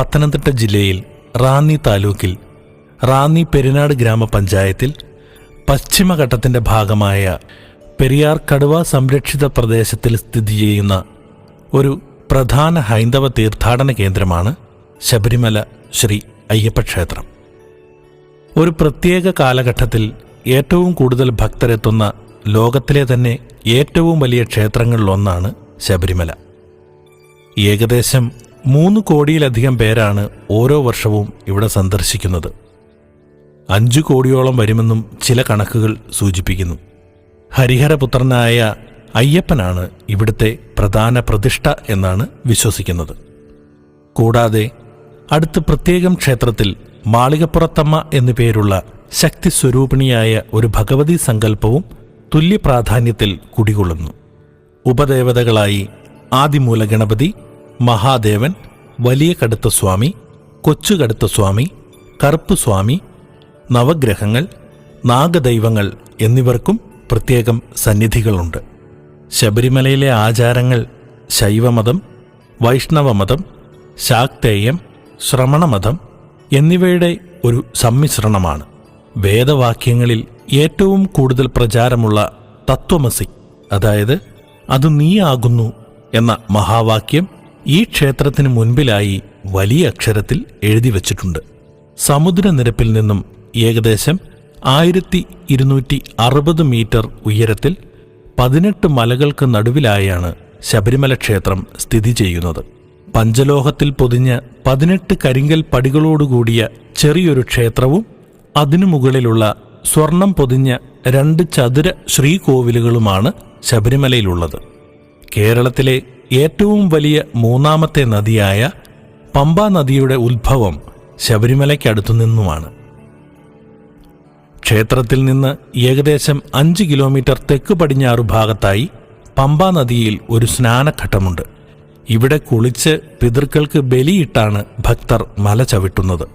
പത്തനംതിട്ട ജില്ലയിൽ റാന്നി താലൂക്കിൽ റാന്നി പെരിനാട് ഗ്രാമപഞ്ചായത്തിൽ പശ്ചിമഘട്ടത്തിന്റെ ഭാഗമായ പെരിയാർ കടുവ സംരക്ഷിത പ്രദേശത്തിൽ സ്ഥിതി ചെയ്യുന്ന ഒരു പ്രധാന ഹൈന്ദവ തീർത്ഥാടന കേന്ദ്രമാണ് ശബരിമല ശ്രീ അയ്യപ്പ ക്ഷേത്രം. ഒരു പ്രത്യേക കാലഘട്ടത്തിൽ ഏറ്റവും കൂടുതൽ ഭക്തരെത്തുന്ന ലോകത്തിലെ തന്നെ ഏറ്റവും വലിയ ക്ഷേത്രങ്ങളിലൊന്നാണ് ശബരിമല. ഏകദേശം മൂന്ന് കോടിയിലധികം പേരാണ് ഓരോ വർഷവും ഇവിടെ സന്ദർശിക്കുന്നത്. അഞ്ചു കോടിയോളം വരുമെന്നും ചില കണക്കുകൾ സൂചിപ്പിക്കുന്നു. ഹരിഹരപുത്രനായ അയ്യപ്പനാണ് ഇവിടുത്തെ പ്രധാന പ്രതിഷ്ഠ എന്നാണ് വിശ്വസിക്കുന്നത്. കൂടാതെ അടുത്ത് പ്രത്യേകം ക്ഷേത്രത്തിൽ മാളികപ്പുറത്തമ്മ എന്നു പേരുള്ള ശക്തി സ്വരൂപിണിയായ ഒരു ഭഗവതി സങ്കല്പവും തുല്യ പ്രാധാന്യത്തിൽ കുടികൊള്ളുന്നു. ഉപദേവതകളായി ആദിമൂല ഗണപതി മഹാദേവൻ വലിയ കടുത്ത സ്വാമി കൊച്ചു കടുത്ത സ്വാമി കറുപ്പ് സ്വാമി നവഗ്രഹങ്ങൾ നാഗദൈവങ്ങൾ എന്നിവർക്കും പ്രത്യേകം സന്നിധികളുണ്ട്. ശബരിമലയിലെ ആചാരങ്ങൾ ശൈവമതം വൈഷ്ണവമതം ശാക്തേയം ശ്രമണമതം എന്നിവയുടെ ഒരു സമ്മിശ്രണമാണ്. വേദവാക്യങ്ങളിൽ ഏറ്റവും കൂടുതൽ പ്രചാരമുള്ള തത്വമസി അതായത് അത് നീയാകുന്നു എന്ന മഹാവാക്യം ഈ ക്ഷേത്രത്തിന് മുൻപിലായി വലിയ അക്ഷരത്തിൽ എഴുതി വച്ചിട്ടുണ്ട്. സമുദ്രനിരപ്പിൽ നിന്നും ഏകദേശം ആയിരത്തി ഇരുന്നൂറ്റി അറുപത് മീറ്റർ ഉയരത്തിൽ പതിനെട്ട് മലകൾക്ക് നടുവിലായാണ് ശബരിമല ക്ഷേത്രം സ്ഥിതി ചെയ്യുന്നത്. പഞ്ചലോഹത്തിൽ പൊതിഞ്ഞ പതിനെട്ട് കരിങ്കൽ പടികളോടുകൂടിയ ചെറിയൊരു ക്ഷേത്രവും അതിനു മുകളിലുള്ള സ്വർണം പൊതിഞ്ഞ രണ്ട് ചതുര ശ്രീകോവിലുകളുമാണ് ശബരിമലയിലുള്ളത്. കേരളത്തിലെ ഏറ്റവും വലിയ മൂന്നാമത്തെ നദിയായ പമ്പ നദിയുടെ ഉത്ഭവം ശബരിമലയ്ക്കടുത്തു നിന്നുമാണ്. ക്ഷേത്രത്തിൽ നിന്ന് ഏകദേശം അഞ്ച് കിലോമീറ്റർ തെക്ക് പടിഞ്ഞാറു ഭാഗത്തായി പമ്പ നദിയിൽ ഒരു സ്നാനഘട്ടമുണ്ട്. ഇവിടെ കുളിച്ച് പിതൃക്കൾക്ക് ബലിയിട്ടാണ് ഭക്തർ മല ചവിട്ടുന്നത്.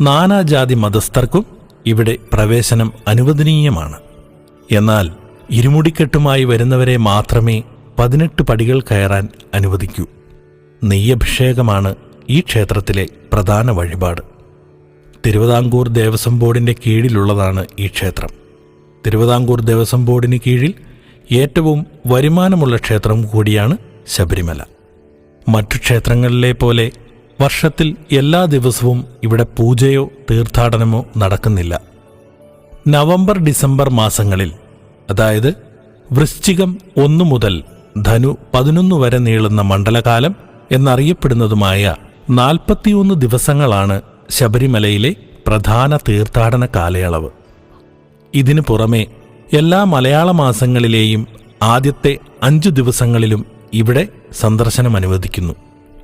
നാനാജാതി മതസ്ഥർക്കും ഇവിടെ പ്രവേശനം അനുവദനീയമാണ്. എന്നാൽ ഇരുമുടിക്കെട്ടുമായി വരുന്നവരെ മാത്രമേ പതിനെട്ട് പടികൾ കയറാൻ അനുവദിക്കൂ. നെയ്യഭിഷേകമാണ് ഈ ക്ഷേത്രത്തിലെ പ്രധാന വഴിപാട്. തിരുവിതാംകൂർ ദേവസ്വം ബോർഡിന്റെ കീഴിലുള്ളതാണ് ഈ ക്ഷേത്രം. തിരുവിതാംകൂർ ദേവസ്വം ബോർഡിന് കീഴിൽ ഏറ്റവും വരുമാനമുള്ള ക്ഷേത്രം കൂടിയാണ് ശബരിമല. മറ്റു ക്ഷേത്രങ്ങളിലെ പോലെ വർഷത്തിൽ എല്ലാ ദിവസവും ഇവിടെ പൂജയോ തീർത്ഥാടനമോ നടക്കുന്നില്ല. നവംബർ ഡിസംബർ മാസങ്ങളിൽ അതായത് വൃശ്ചികം ഒന്നു മുതൽ ധനു പതിനൊന്ന് വരെ നീളുന്ന മണ്ഡലകാലം എന്നറിയപ്പെടുന്നതുമായ നാൽപ്പത്തിയൊന്ന് ദിവസങ്ങളാണ് ശബരിമലയിലെ പ്രധാന തീർത്ഥാടന കാലയളവ്. ഇതിനു പുറമെ എല്ലാ മലയാള മാസങ്ങളിലെയും ആദ്യത്തെ അഞ്ചു ദിവസങ്ങളിലും ഇവിടെ സന്ദർശനം അനുവദിക്കുന്നു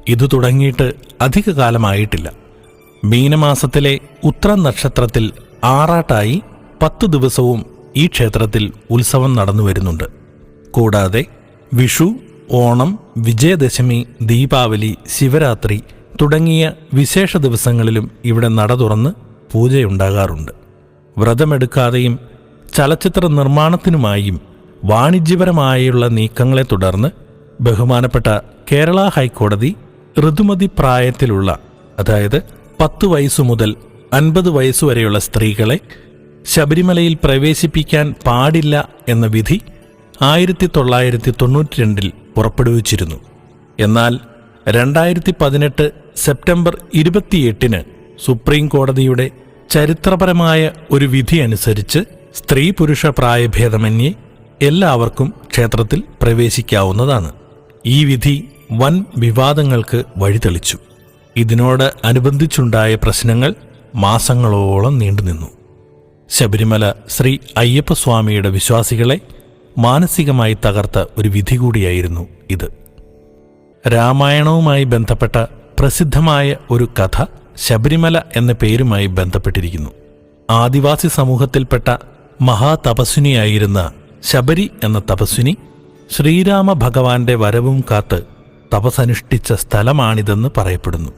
ഇത് തുടങ്ങിയിട്ട് അധിക കാലമായിട്ടില്ല. മീനമാസത്തിലെ ഉത്ര നക്ഷത്രത്തിൽ ആറാട്ടായി പത്തു ദിവസവും ഈ ക്ഷേത്രത്തിൽ ഉത്സവം നടന്നു വരുന്നുണ്ട് കൂടാതെ വിഷു ഓണം വിജയദശമി ദീപാവലി ശിവരാത്രി തുടങ്ങിയ വിശേഷ ദിവസങ്ങളിലും ഇവിടെ നട തുറന്ന് പൂജയുണ്ടാകാറുണ്ട്. വ്രതമെടുക്കാതെയും ചലച്ചിത്ര നിർമ്മാണത്തിനുമായും വാണിജ്യപരമായുള്ള നീക്കങ്ങളെ തുടർന്ന് ബഹുമാനപ്പെട്ട കേരള ഹൈക്കോടതി ഋതുമതി പ്രായത്തിലുള്ള അതായത് പത്ത് വയസ്സു മുതൽ അൻപത് വയസ്സുവരെയുള്ള സ്ത്രീകളെ ശബരിമലയിൽ പ്രവേശിപ്പിക്കാൻ പാടില്ല എന്ന വിധി ആയിരത്തി തൊള്ളായിരത്തി തൊണ്ണൂറ്റി രണ്ടിൽ പുറപ്പെടുവിച്ചിരുന്നു. എന്നാൽ രണ്ടായിരത്തി പതിനെട്ട് സെപ്റ്റംബർ ഇരുപത്തിയെട്ടിന് സുപ്രീം കോടതിയുടെ ചരിത്രപരമായ ഒരു വിധി അനുസരിച്ച് സ്ത്രീ പുരുഷ പ്രായഭേദമന്യേ എല്ലാവർക്കും ക്ഷേത്രത്തിൽ പ്രവേശിക്കാവുന്നതാണ്. ഈ വിധി വൻ വിവാദങ്ങൾക്ക് വഴിതെളിച്ചു. ഇതിനോട് അനുബന്ധിച്ചുണ്ടായ പ്രശ്നങ്ങൾ മാസങ്ങളോളം നീണ്ടുനിന്നു. ശബരിമല ശ്രീ അയ്യപ്പസ്വാമിയുടെ വിശ്വാസികളെ മാനസികമായി തകർത്ത ഒരു വിധി കൂടിയായിരുന്നു ഇത്. രാമായണവുമായി ബന്ധപ്പെട്ട പ്രസിദ്ധമായ ഒരു കഥ ശബരിമല എന്ന പേരുമായി ബന്ധപ്പെട്ടിരിക്കുന്നു. ആദിവാസി സമൂഹത്തിൽപ്പെട്ട മഹാതപസ്വിനിയായിരുന്ന ശബരി എന്ന തപസ്വിനി ശ്രീരാമ ഭഗവാന്റെ വരവും കാത്ത് തപസനുഷ്ഠിച്ച സ്ഥലമാണിതെന്ന് പറയപ്പെടുന്നു.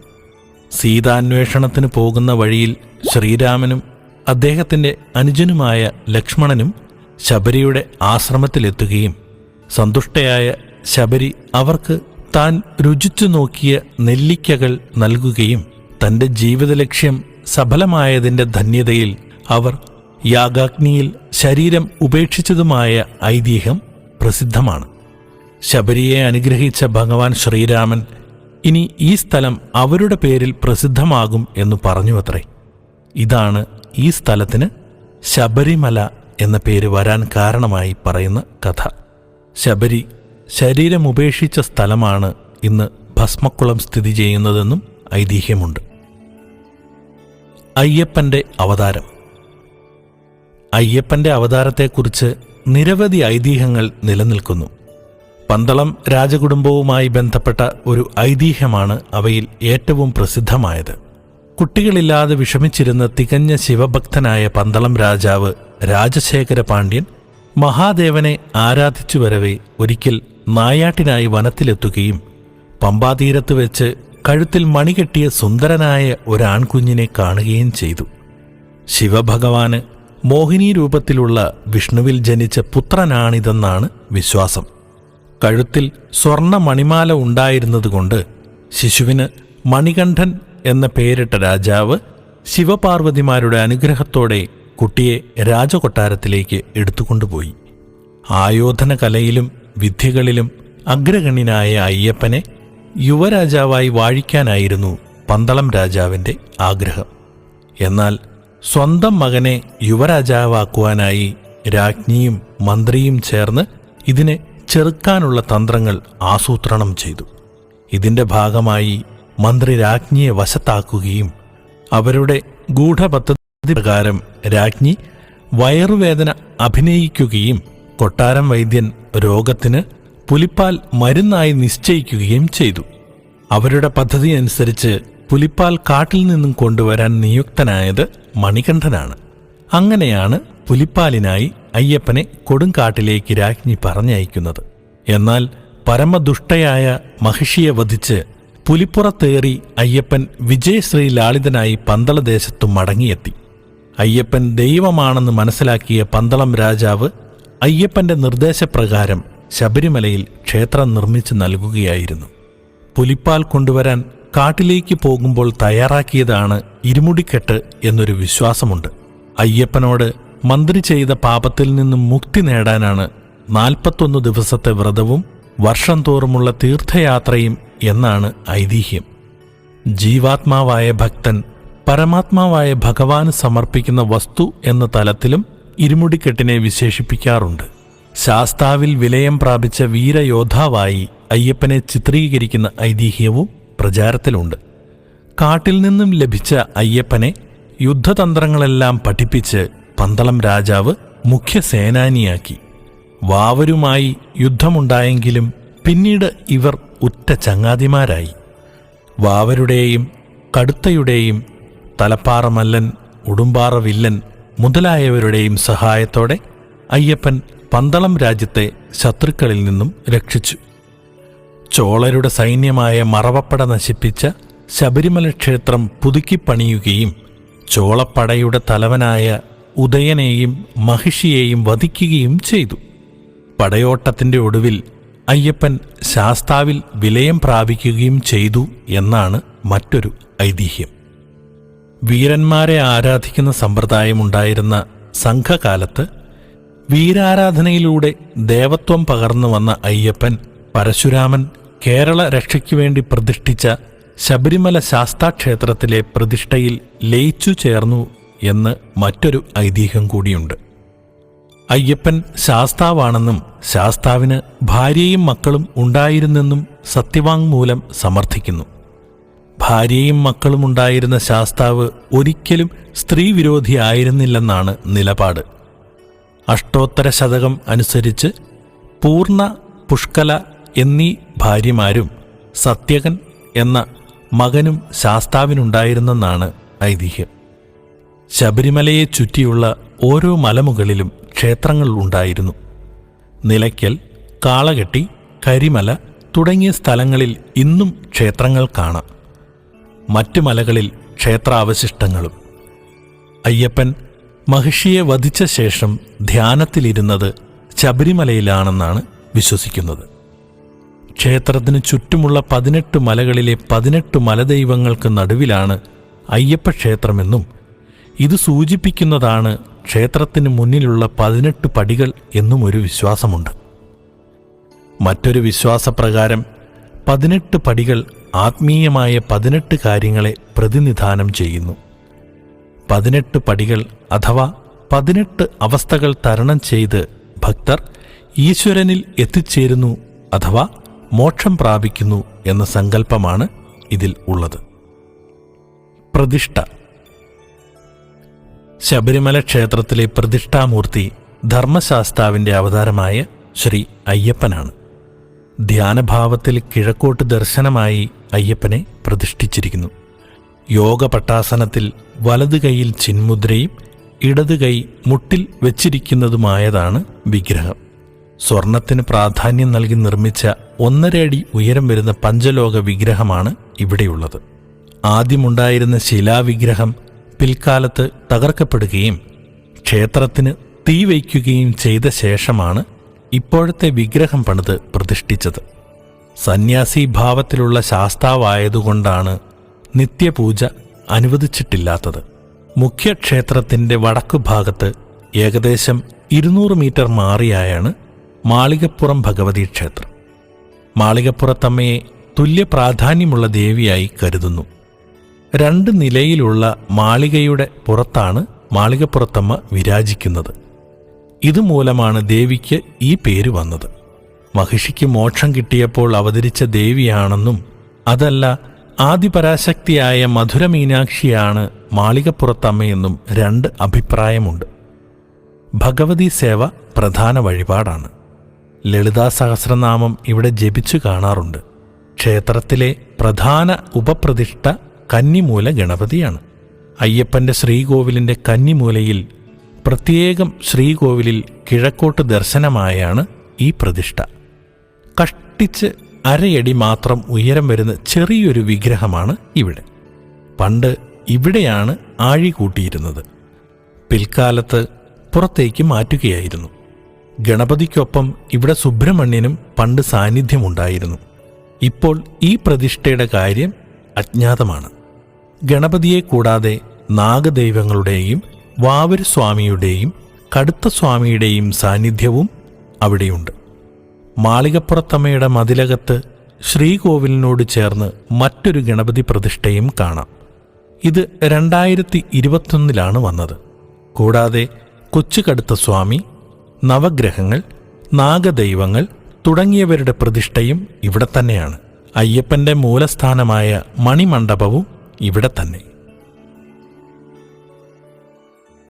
സീതാന്വേഷണത്തിന് പോകുന്ന വഴിയിൽ ശ്രീരാമനും അദ്ദേഹത്തിന്റെ അനുജനുമായ ലക്ഷ്മണനും ശബരിയുടെ ആശ്രമത്തിലെത്തുകയും സന്തുഷ്ടയായ ശബരി അവർക്ക് താൻ രുചിച്ചു നോക്കിയ നെല്ലിക്കകൾ നൽകുകയും തന്റെ ജീവിതലക്ഷ്യം സഫലമായതിന്റെ ധന്യതയിൽ അവർ യാഗാഗ്നിയിൽ ശരീരം ഉപേക്ഷിച്ചതുമായ ഐതിഹ്യം പ്രസിദ്ധമാണ്. ശബരിയെ അനുഗ്രഹിച്ച ഭഗവാൻ ശ്രീരാമൻ ഇനി ഈ സ്ഥലം അവരുടെ പേരിൽ പ്രസിദ്ധമാകും എന്ന് പറഞ്ഞുവത്രേ. ഇതാണ് ഈ സ്ഥലത്തിന് ശബരിമല എന്ന പേര് വരാൻ കാരണമായി പറയുന്ന കഥ. ശബരി ശരീരം ഉപേക്ഷിച്ച സ്ഥലമാണ് ഇന്ന് ഭസ്മക്കുളം സ്ഥിതി ചെയ്യുന്നതെന്നും ഐതിഹ്യമുണ്ട്. അയ്യപ്പന്റെ അവതാരം. അയ്യപ്പന്റെ അവതാരത്തെക്കുറിച്ച് നിരവധി ഐതിഹ്യങ്ങൾ നിലനിൽക്കുന്നു. പന്തളം രാജകുടുംബവുമായി ബന്ധപ്പെട്ട ഒരു ഐതിഹ്യമാണ് അവയിൽ ഏറ്റവും പ്രസിദ്ധമായത്. കുട്ടികളില്ലാതെ വിഷമിച്ചിരുന്ന തികഞ്ഞ ശിവഭക്തനായ പന്തളം രാജാവ് രാജശേഖര പാണ്ഡ്യൻ മഹാദേവനെ ആരാധിച്ചു വരവേ ഒരിക്കൽ നായാട്ടിനായി വനത്തിലെത്തുകയും പമ്പാതീരത്ത് വെച്ച് കഴുത്തിൽ മണികെട്ടിയ സുന്ദരനായ ഒരാൺകുഞ്ഞിനെ കാണുകയും ചെയ്തു. ശിവഭഗവാന് മോഹിനി രൂപത്തിലുള്ള വിഷ്ണുവിൽ ജനിച്ച പുത്രനാണിതെന്നാണ് വിശ്വാസം. കഴുത്തിൽ സ്വർണ മണിമാല ഉണ്ടായിരുന്നതുകൊണ്ട് ശിശുവിന് മണികണ്ഠൻ എന്ന പേരിട്ട രാജാവ് ശിവപാർവതിമാരുടെ അനുഗ്രഹത്തോടെ കുട്ടിയെ രാജകൊട്ടാരത്തിലേക്ക് എടുത്തുകൊണ്ടുപോയി. ആയോധന കലയിലും വിദ്യകളിലും അഗ്രഗണ്യനായ അയ്യപ്പനെ യുവരാജാവായി വാഴിക്കാനായിരുന്നു പന്തളം രാജാവിന്റെ ആഗ്രഹം. എന്നാൽ സ്വന്തം മകനെ യുവരാജാവാക്കുവാനായി രാജ്ഞിയും മന്ത്രിയും ചേർന്ന് ഇതിനെ ചെറുക്കാനുള്ള തന്ത്രങ്ങൾ ആസൂത്രണം ചെയ്തു. ഇതിന്റെ ഭാഗമായി മന്ത്രി രാജ്ഞിയെ വശത്താക്കുകയും അവരുടെ ഗൂഢപദ്ധതി പ്രകാരം രാജ്ഞി വയറുവേദന അഭിനയിക്കുകയും കൊട്ടാരം വൈദ്യൻ രോഗത്തിന് പുലിപ്പാൽ മരുന്നായി നിശ്ചയിക്കുകയും ചെയ്തു. അവരുടെ പദ്ധതി അനുസരിച്ച് പുലിപ്പാൽ കാട്ടിൽ നിന്നും കൊണ്ടുവരാൻ നിയുക്തനായത് മണികണ്ഠനാണ്. അങ്ങനെയാണ് പുലിപ്പാലിനായി അയ്യപ്പനെ കൊടുങ്കാട്ടിലേക്ക് രാജ്ഞി പറഞ്ഞയക്കുന്നത്. എന്നാൽ പരമദുഷ്ടയായ മഹിഷിയെ വധിച്ച് പുലിപ്പുറത്തേറി അയ്യപ്പൻ വിജയശ്രീ ലാളിതനായി പന്തളദേശത്തു മടങ്ങിയെത്തി. അയ്യപ്പൻ ദൈവമാണെന്ന് മനസ്സിലാക്കിയ പന്തളം രാജാവ് അയ്യപ്പന്റെ നിർദ്ദേശപ്രകാരം ശബരിമലയിൽ ക്ഷേത്രം നിർമ്മിച്ചു നൽകുകയായിരുന്നു. പുലിപ്പാൽ കൊണ്ടുവരാൻ കാട്ടിലേക്ക് പോകുമ്പോൾ തയ്യാറാക്കിയതാണ് ഇരുമുടിക്കെട്ട് എന്നൊരു വിശ്വാസമുണ്ട്. അയ്യപ്പനോട് മന്ത്രി ചെയ്ത പാപത്തിൽ നിന്നും മുക്തി നേടാനാണ് നാൽപ്പത്തൊന്ന് ദിവസത്തെ വ്രതവും വർഷം തോറുമുള്ള തീർത്ഥയാത്രയും എന്നാണ് ഐതിഹ്യം. ജീവാത്മാവായ ഭക്തൻ പരമാത്മാവായ ഭഗവാന് സമർപ്പിക്കുന്ന വസ്തു എന്ന തലത്തിലും ഇരുമുടിക്കെട്ടിനെ വിശേഷിപ്പിക്കാറുണ്ട്. ശാസ്താവിൽ വിലയം പ്രാപിച്ച വീരയോദ്ധാവായി അയ്യപ്പനെ ചിത്രീകരിക്കുന്ന ഐതിഹ്യവും പ്രചാരത്തിലുണ്ട്. കാട്ടിൽ നിന്നും ലഭിച്ച അയ്യപ്പനെ യുദ്ധതന്ത്രങ്ങളെല്ലാം പഠിപ്പിച്ച് പന്തളം രാജാവ് മുഖ്യ സേനാനിയാക്കി വാവരുമായി യുദ്ധമുണ്ടായെങ്കിലും പിന്നീട് ഇവർ ഉറ്റ ചങ്ങാതിമാരായി. വാവരുടെയും കടുത്തയുടെയും തലപ്പാറ മല്ലൻ ഉടുമ്പാറ വില്ലൻ മുതലായവരുടെയും സഹായത്തോടെ അയ്യപ്പൻ പന്തളം രാജ്യത്തെ ശത്രുക്കളിൽ നിന്നും രക്ഷിച്ചു. ചോളരുടെ സൈന്യമായ മറവപ്പട നശിപ്പിച്ച ശബരിമല ക്ഷേത്രം പുതുക്കിപ്പണിയുകയും ചോളപ്പടയുടെ തലവനായ ഉദയനെയും മഹിഷിയെയും വധിക്കുകയും ചെയ്തു. പടയോട്ടത്തിന്റെ ഒടുവിൽ അയ്യപ്പൻ ശാസ്താവിൽ വിലയം പ്രാപിക്കുകയും ചെയ്തു എന്നാണ് മറ്റൊരു ഐതിഹ്യം. വീരന്മാരെ ആരാധിക്കുന്ന സമ്പ്രദായമുണ്ടായിരുന്ന സംഘകാലത്ത് വീരാരാധനയിലൂടെ ദേവത്വം പകർന്നു വന്ന അയ്യപ്പൻ പരശുരാമൻ കേരള രക്ഷയ്ക്കു വേണ്ടി പ്രതിഷ്ഠിച്ച ശബരിമല ശാസ്താക്ഷേത്രത്തിലെ പ്രതിഷ്ഠയിൽ ലയിച്ചു ചേർന്നു എന്ന് മറ്റൊരു ഐതിഹ്യം കൂടിയുണ്ട്. അയ്യപ്പൻ ശാസ്താവാണെന്നും ശാസ്താവിന് ഭാര്യയും മക്കളും ഉണ്ടായിരുന്നെന്നും സത്യവാങ്മൂലം സമർത്ഥിക്കുന്നു. ഭാര്യയും മക്കളും ഉണ്ടായിരുന്ന ശാസ്താവ് ഒരിക്കലും സ്ത്രീവിരോധിയായിരുന്നില്ലെന്നാണ് നിലപാട്. അഷ്ടോത്തര ശതകം അനുസരിച്ച് പൂർണ പുഷ്കല എന്നീ ഭാര്യമാരും സത്യകൻ എന്ന മകനും ശാസ്താവിനുണ്ടായിരുന്നെന്നാണ് ഐതിഹ്യം. ശബരിമലയെ ചുറ്റിയുള്ള ഓരോ മലമുകളിലും ക്ഷേത്രങ്ങൾ ഉണ്ടായിരുന്നു. നിലയ്ക്കൽ കാളകെട്ടി കരിമല തുടങ്ങിയ സ്ഥലങ്ങളിൽ ഇന്നും ക്ഷേത്രങ്ങൾ കാണാം. മറ്റു മലകളിൽ ക്ഷേത്രാവശിഷ്ടങ്ങളും. അയ്യപ്പൻ മഹിഷിയെ വധിച്ച ശേഷം ധ്യാനത്തിലിരുന്നത് ശബരിമലയിലാണെന്നാണ് വിശ്വസിക്കുന്നത്. ക്ഷേത്രത്തിന് ചുറ്റുമുള്ള പതിനെട്ട് മലകളിലെ പതിനെട്ട് മലദൈവങ്ങൾക്ക് നടുവിലാണ് അയ്യപ്പ ക്ഷേത്രമെന്നും ഇത് സൂചിപ്പിക്കുന്നതാണ് ക്ഷേത്രത്തിന് മുന്നിലുള്ള പതിനെട്ട് പടികൾ എന്നും ഒരു വിശ്വാസമുണ്ട്. മറ്റൊരു വിശ്വാസപ്രകാരം പതിനെട്ട് പടികൾ ആത്മീയമായ പതിനെട്ട് കാര്യങ്ങളെ പ്രതിനിധാനം ചെയ്യുന്നു. പതിനെട്ട് പടികൾ അഥവാ പതിനെട്ട് അവസ്ഥകൾ തരണം ചെയ്ത് ഭക്തർ ഈശ്വരനിൽ എത്തിച്ചേരുന്നു അഥവാ മോക്ഷം പ്രാപിക്കുന്നു എന്ന സങ്കല്പമാണ് ഇതിൽ ഉള്ളത്. പ്രതിഷ്ഠ. ശബരിമല ക്ഷേത്രത്തിലെ പ്രതിഷ്ഠാമൂർത്തി ധർമ്മശാസ്താവിന്റെ അവതാരമായ ശ്രീ അയ്യപ്പനാണ്. ധ്യാനഭാവത്തിൽ കിഴക്കോട്ട് ദർശനമായി അയ്യപ്പനെ പ്രതിഷ്ഠിച്ചിരിക്കുന്നു. യോഗ പട്ടാസനത്തിൽ വലതു കൈയിൽ ചിന്മുദ്രയും ഇടതു കൈ മുട്ടിൽ വെച്ചിരിക്കുന്നതുമായതാണ് വിഗ്രഹം. സ്വർണത്തിന് പ്രാധാന്യം നൽകി നിർമ്മിച്ച ഒന്നര അടി ഉയരം വരുന്ന പഞ്ചലോക വിഗ്രഹമാണ് ഇവിടെയുള്ളത്. ആദ്യമുണ്ടായിരുന്ന ശിലാവിഗ്രഹം പിൽക്കാലത്ത് തകർക്കപ്പെടുകയും ക്ഷേത്രത്തിന് തീ വയ്ക്കുകയും ചെയ്ത ശേഷമാണ് ഇപ്പോഴത്തെ വിഗ്രഹം പണിത് പ്രതിഷ്ഠിച്ചത്. സന്യാസി ഭാവത്തിലുള്ള ശാസ്താവായതുകൊണ്ടാണ് നിത്യപൂജ അനുവദിച്ചിട്ടില്ലാത്തത്. മുഖ്യക്ഷേത്രത്തിന്റെ വടക്കു ഭാഗത്ത് ഏകദേശം ഇരുന്നൂറ് മീറ്റർ മാറിയായാണ് മാളികപ്പുറം ഭഗവതി ക്ഷേത്രം. മാളികപ്പുറത്തമ്മയെ തുല്യ പ്രാധാന്യമുള്ള ദേവിയായി കരുതുന്നു. രണ്ട് നിലയിലുള്ള മാളികയുടെ പുറത്താണ് മാളികപ്പുറത്തമ്മ വിരാജിക്കുന്നത്. ഇതുമൂലമാണ് ദേവിക്ക് ഈ പേര് വന്നത്. മഹിഷിക്ക് മോക്ഷം കിട്ടിയപ്പോൾ അവതരിച്ച ദേവിയാണെന്നും അതല്ല ആദിപരാശക്തിയായ മധുര മീനാക്ഷിയാണ് മാളികപ്പുറത്തമ്മയെന്നും രണ്ട് അഭിപ്രായമുണ്ട്. ഭഗവതി സേവ പ്രധാന വഴിപാടാണ്. ലളിതാ സഹസ്രനാമം ഇവിടെ ജപിച്ചു കാണാറുണ്ട്. ക്ഷേത്രത്തിലെ പ്രധാന ഉപപ്രതിഷ്ഠ കന്നിമൂല ഗണപതിയാണ്. അയ്യപ്പന്റെ ശ്രീകോവിലിന്റെ കന്നിമൂലയിൽ പ്രത്യേകം ശ്രീകോവിലിൽ കിഴക്കോട്ട് ദർശനമായാണ് ഈ പ്രതിഷ്ഠ. കഷ്ടിച്ച് അരയടി മാത്രം ഉയരം വരുന്ന ചെറിയൊരു വിഗ്രഹമാണ് ഇവിടെ. പണ്ട് ഇവിടെയാണ് ആഴി കൂട്ടിയിരുന്നത്. പിൽക്കാലത്ത് പുറത്തേക്ക് മാറ്റുകയായിരുന്നു. ഗണപതിക്കൊപ്പം ഇവിടെ സുബ്രഹ്മണ്യനും പണ്ട് സാന്നിധ്യമുണ്ടായിരുന്നു. ഇപ്പോൾ ഈ പ്രതിഷ്ഠയുടെ കാര്യം അജ്ഞാതമാണ്. ഗണപതിയെ കൂടാതെ നാഗദൈവങ്ങളുടെയും വാവര് സ്വാമിയുടെയും കടുത്ത സ്വാമിയുടെയും സാന്നിധ്യവും അവിടെയുണ്ട്. മാളികപ്പുറത്തമ്മയുടെ മതിലകത്ത് ശ്രീകോവിലിനോട് ചേർന്ന് മറ്റൊരു ഗണപതി പ്രതിഷ്ഠയും കാണാം. ഇത് രണ്ടായിരത്തി ഇരുപത്തൊന്നിലാണ് വന്നത്. കൂടാതെ കൊച്ചു കൊച്ചുകടുത്ത സ്വാമി നവഗ്രഹങ്ങൾ നാഗദൈവങ്ങൾ തുടങ്ങിയവരുടെ പ്രതിഷ്ഠയും ഇവിടെ തന്നെയാണ്. അയ്യപ്പന്റെ മൂലസ്ഥാനമായ മണിമണ്ഡപവും ഇവിടെ തന്നെ.